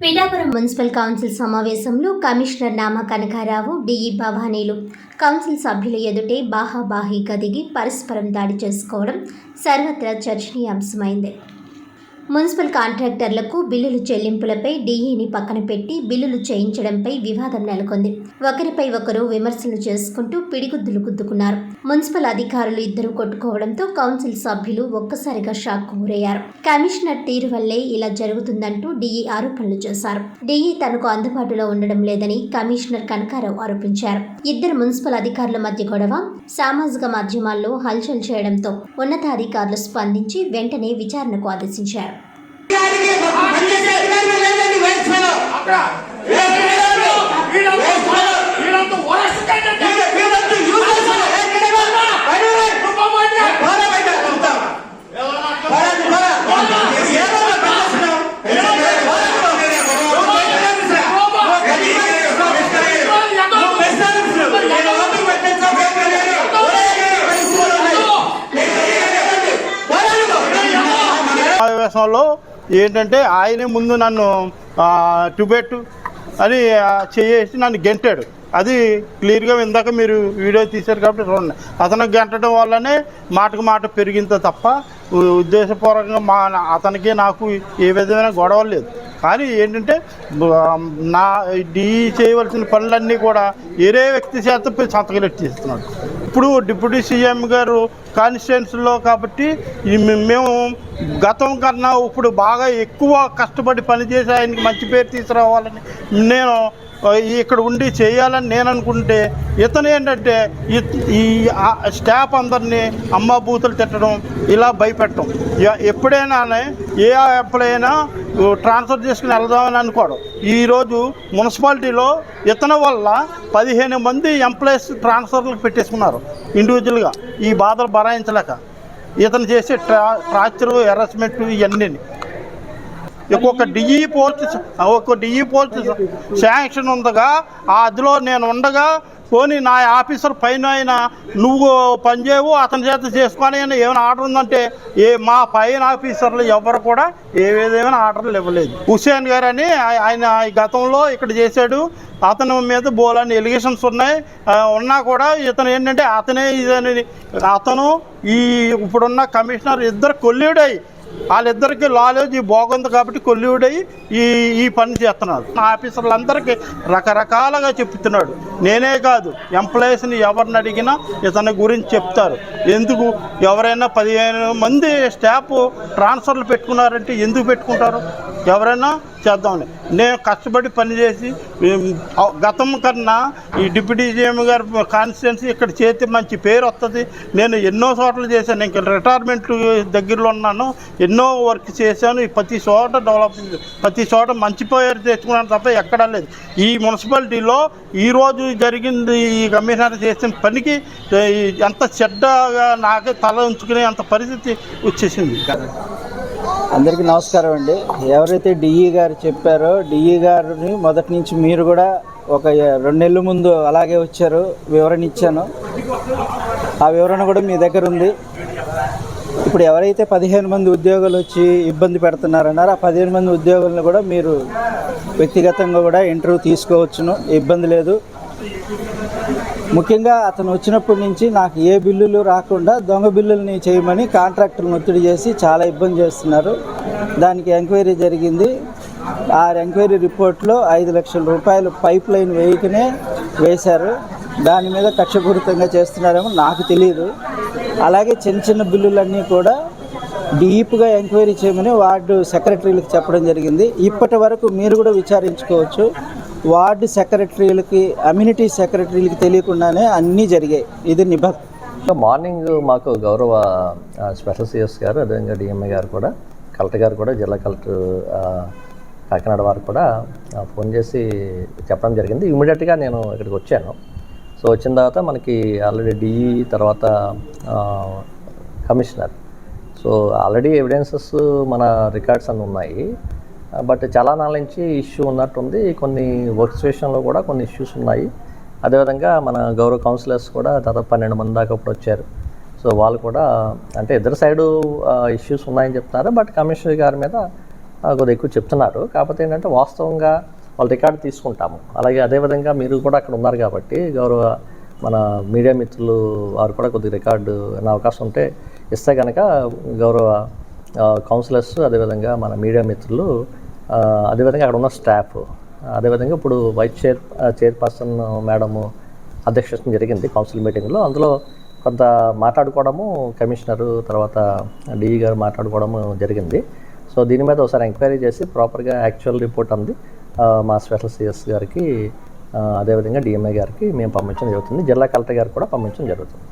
Pithapuram municipal council సమావేశంలో commissioner నామ Kanakarao DE భవానీలు council సభ్యుల ఎదుటే బాహాబాహీగా దిగి పరస్పరం దాడి చేసుకోవడం సర్వత్రా చర్చనీయాంశమైంది. మున్సిపల్ కాంట్రాక్టర్లకు బిల్లులు చెల్లింపులపై డిఈని పక్కన పెట్టి బిల్లులు చేయించడంపై వివాదం నెలకొంది. ఒకరిపై ఒకరు విమర్శలు చేసుకుంటూ పిడిగుద్దులు గుద్దుకున్నారు. మున్సిపల్ అధికారులు ఇద్దరు కొట్టుకోవడంతో కౌన్సిల్ సభ్యులు ఒక్కసారిగా షాక్ గురయ్యారు. కమిషనర్ తీరు వల్లే ఇలా జరుగుతుందంటూ డీఈ ఆరోపణలు చేశారు. డీఈ తనకు అందుబాటులో ఉండడం లేదని కమిషనర్ కనకారావు ఆరోపించారు. ఇద్దరు మున్సిపల్ అధికారుల మధ్య గొడవ సామాజిక మాధ్యమాల్లో హల్చల్ చేయడంతో ఉన్నతాధికారులు స్పందించి వెంటనే విచారణకు ఆదేశించారు. సమావేశంలో ఏంటంటే ఆయనే ముందు నన్ను ఆ, టిబెట్ అని చేసి నన్ను గెంటాడు. అది క్లియర్గా ఇందాక మీరు వీడియో తీశారు కాబట్టి చూడండి. అతను గెంటడం వల్లనే మాటకు మాట పెరిగిందో తప్ప ఉద్దేశపూర్వకంగా మా అతనికి నాకు ఏ విధమైన గొడవ లేదు. కానీ ఏంటంటే నా డీ చేయవలసిన పనులన్నీ కూడా వేరే వ్యక్తి చేత సంతకలెట్ చేస్తున్నాడు ఇప్పుడు డిప్యూటీ సీఎం గారు కాన్స్టిట్యున్సీలో కాబట్టి మేము గతం కన్నా ఇప్పుడు బాగా ఎక్కువ కష్టపడి పనిచేసి ఆయనకి మంచి పేరు తీసుకురావాలని నేను ఇక్కడ ఉండి చేయాలని నేను అనుకుంటే ఇతను ఏంటంటే ఈ స్టాఫ్ అందరినీ అమ్మ బూతులు తిట్టడం ఇలా భయపెట్టడం. ఎప్పుడైనా ఏ ఎప్పుడైనా ట్రాన్స్ఫర్ చేసుకుని వెళ్దామని అనుకోవడం ఈరోజు మున్సిపాలిటీలో ఇతని వల్ల పదిహేను మంది ఎంప్లాయీస్ ట్రాన్స్ఫర్లకు పెట్టేసుకున్నారు. ఇండివిజువల్గా ఈ బాధలు పారాయించలేక ఇతను చేసే ట్రా టార్చర్ హెరాస్మెంట్ ఇవన్నీ ఒక్కొక్క డిఈ పోస్ట్ ఒక్కొక్క డిఈ పోస్ట్ శాంక్షన్ ఉందగా ఆ అదిలో నేను ఉండగా పోనీ నా ఆఫీసర్ పైన ఆయన నువ్వు పనిచేయవు అతని చేత చేసుకొని అని ఏమైనా ఆర్డర్ ఉందంటే ఏ మా పైన ఆఫీసర్లు ఎవరు కూడా ఏవేదేమైనా ఆర్డర్లు ఇవ్వలేదు. హుసేన్ గారు అని ఆయ- ఆయన గతంలో ఇక్కడ చేశాడు. అతని మీద బోలని ఎలిగేషన్స్ ఉన్నాయి. ఉన్నా కూడా ఇతను ఏంటంటే అతనే ఇదని అతను ఈ ఇప్పుడున్న కమిషనర్ ఇద్దరు కొల్లీడై వాళ్ళిద్దరికి లాలేజ్ బాగుంది కాబట్టి కొల్లివుడై ఈ ఈ పని చేస్తున్నాడు నా ఆఫీసర్లందరికీ రకరకాలుగా చెప్తున్నాడు. నేనే కాదు ఎంప్లాయీస్ని ఎవరిని అడిగినా ఇతని గురించి చెప్తారు. ఎందుకు? ఎవరైనా పదిహేను మంది స్టాఫ్ ట్రాన్స్ఫర్లు పెట్టుకున్నారంటే ఎందుకు పెట్టుకుంటారు? ఎవరైనా చేద్దామని. నేను కష్టపడి పనిచేసి గతం కన్నా ఈ డిప్యూటీ సీఎం గారు కాన్స్టిట్యున్సీ ఇక్కడ చేతి మంచి పేరు వస్తుంది. నేను ఎన్నో చోట్ల చేశాను. ఇంకా రిటైర్మెంట్ దగ్గరలో ఉన్నాను. ఎన్నో వర్క్ చేశాను. ప్రతి చోట డెవలప్ ప్రతి చోట మంచి పేరు తెచ్చుకున్నాను తప్ప ఎక్కడా లేదు. ఈ మున్సిపాలిటీలో ఈరోజు జరిగింది ఈ కమిషనర్ చేసిన పనికి ఎంత చెడ్డగా నాకే తల ఉంచుకునే అంత పరిస్థితి వచ్చేసింది. అందరికీ నమస్కారం అండి. ఎవరైతే డిఈ గారు చెప్పారో డిఈ గారిని మొదటి నుంచి మీరు కూడా ఒక రెండు నెలల ముందు అలాగే వచ్చారు వివరణ ఇచ్చాను. ఆ వివరణ కూడా మీ దగ్గర ఉంది. ఇప్పుడు ఎవరైతే పదిహేను మంది ఉద్యోగులు వచ్చి ఇబ్బంది పెడుతున్నారన్నారో ఆ పదిహేను మంది ఉద్యోగులను కూడా మీరు వ్యక్తిగతంగా కూడా ఇంటర్వ్యూ తీసుకోవచ్చును. ఇబ్బంది లేదు. ముఖ్యంగా అతను వచ్చినప్పటి నుంచి నాకు ఏ బిల్లులు రాకుండా దొంగ బిల్లుల్ని చేయమని కాంట్రాక్టర్ని ఒత్తిడి చేసి చాలా ఇబ్బంది చేస్తున్నారు. దానికి ఎంక్వైరీ జరిగింది. ఆ ఎంక్వైరీ రిపోర్ట్లో ఐదు లక్షల రూపాయలు పైప్ లైన్ వేయకనే వేశారు. దాని మీద కక్షపూరితంగా చేస్తున్నారేమో నాకు తెలియదు అలాగే చిన్న చిన్న బిల్లులన్నీ కూడా డీప్గా ఎంక్వైరీ చేయమని వార్డు సెక్రటరీలకు చెప్పడం జరిగింది. ఇప్పటి వరకు మీరు కూడా విచారించుకోవచ్చు. వార్డు సెక్రటరీలకి అమ్యూనిటీ సెక్రటరీలకి తెలియకుండానే అన్నీ జరిగాయి. ఇది నిబ మార్నింగ్ మాకు గౌరవ స్పెషల్ సిఎస్ గారు అదేవిధంగా డిఎంఏ గారు కూడా కలెక్టర్ గారు కూడా జిల్లా కలెక్టర్ కాకినాడ వారు కూడా ఫోన్ చేసి చెప్పడం జరిగింది. ఇమీడియట్గా నేను ఇక్కడికి వచ్చాను. సో వచ్చిన తర్వాత మనకి ఆల్రెడీ డిఈ తర్వాత కమిషనర్. సో ఆల్రెడీ ఎవిడెన్సెస్ మన రికార్డ్స్ అన్నీ ఉన్నాయి. బట్ చాలా నాళ్ళ నుంచి ఇష్యూ ఉన్నట్టుంది. కొన్ని వర్క్ స్టేషన్లో కూడా కొన్ని ఇష్యూస్ ఉన్నాయి. అదేవిధంగా మన గౌరవ కౌన్సిలర్స్ కూడా దాదాపు పన్నెండు మంది దాకా ఇప్పుడు వచ్చారు. సో వాళ్ళు కూడా అంటే ఇద్దరు సైడు ఇష్యూస్ ఉన్నాయని చెప్తున్నారు. బట్ కమిషనర్ గారి మీద కొద్దిగా ఎక్కువ చెప్తున్నారు. కాకపోతే ఏంటంటే వాస్తవంగా వాళ్ళు రికార్డు తీసుకుంటాము. అలాగే అదేవిధంగా మీరు కూడా అక్కడ ఉన్నారు కాబట్టి గౌరవ మన మీడియా మిత్రులు వారు కూడా కొద్దిగా రికార్డు అనే అవకాశం ఉంటే ఇస్తే కనుక గౌరవ కౌన్సిలర్స్ అదేవిధంగా మన మీడియా మిత్రులు అదేవిధంగా అక్కడ ఉన్న స్టాఫ్ అదేవిధంగా ఇప్పుడు వైస్ చైర్ చైర్పర్సన్ మేడము అధ్యక్షత జరిగింది కౌన్సిల్ మీటింగ్లో. అందులో కొంత మాట్లాడుకోవడము కమిషనరు తర్వాత డిఈ గారు మాట్లాడుకోవడము జరిగింది. సో దీని మీద ఒకసారి ఎంక్వైరీ చేసి ప్రాపర్గా యాక్చువల్ రిపోర్ట్ అంది. మా స్పెషల్ సిఎస్ గారికి అదేవిధంగా డిఎంఏ గారికి మేము పంపించడం జరుగుతుంది. జిల్లా కలెక్టర్ గారు కూడా పంపించడం జరుగుతుంది.